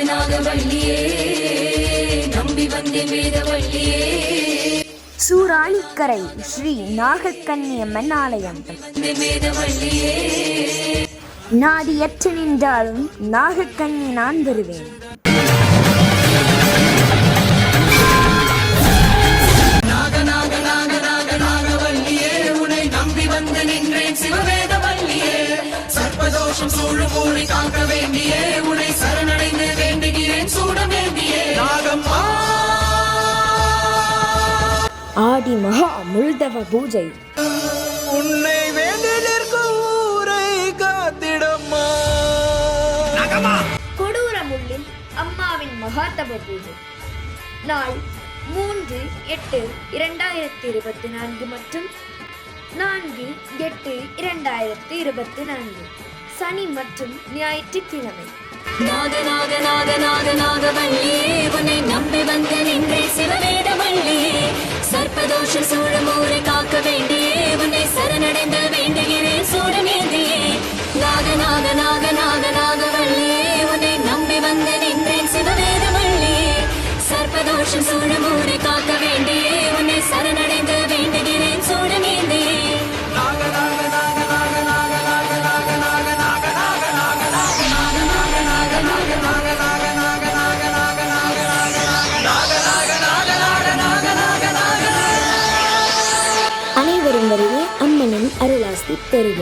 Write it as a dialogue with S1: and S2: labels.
S1: நாகநாகவல்லியே நம்பி வந்தேன்
S2: சூராணிக்கரை ஸ்ரீ நாகக்கன்னியம்மன் ஆலயம்
S1: நாடி
S2: எற்று நின்றாலும் நாகக்கண்ணி நான் வருவேன்
S1: நாகநாகநாகநாகநாகவல்லியே உன்னை நம்பி வேண்டியே.
S2: ஆடி மகா முழுதவ பூஜை.
S3: உன்னை ஊரை காத்திடம்மா.
S2: கொடூரமுள்ளில் அம்மாவின் மகாதப பூஜை. நாள் மூன்று எட்டு இரண்டாயிரத்தி இருபத்தி நான்கு மற்றும் நான்கு எட்டு இரண்டாயிரத்தி இருபத்தி நான்கு. சனி மற்றும் ஞாயிற்றுக்கிழமை.
S1: நாகநாகநாகநாகநாகவல்லியே உன்னை நம்பி வந்து நாகநாகநாகநாகநாகவல்லியே உன்னை நம்பி வந்து நின்றேன் சிவவேதவல்லியே சர்ப்பதோஷம் சூழும் ஊரை காக்க வேண்டியே உன்னை சரணடைந்து வேண்டுகிறேன் சூடமேந்தியே
S2: அனைவரும் வருகை அம்மனின் அருளாசி பெறுக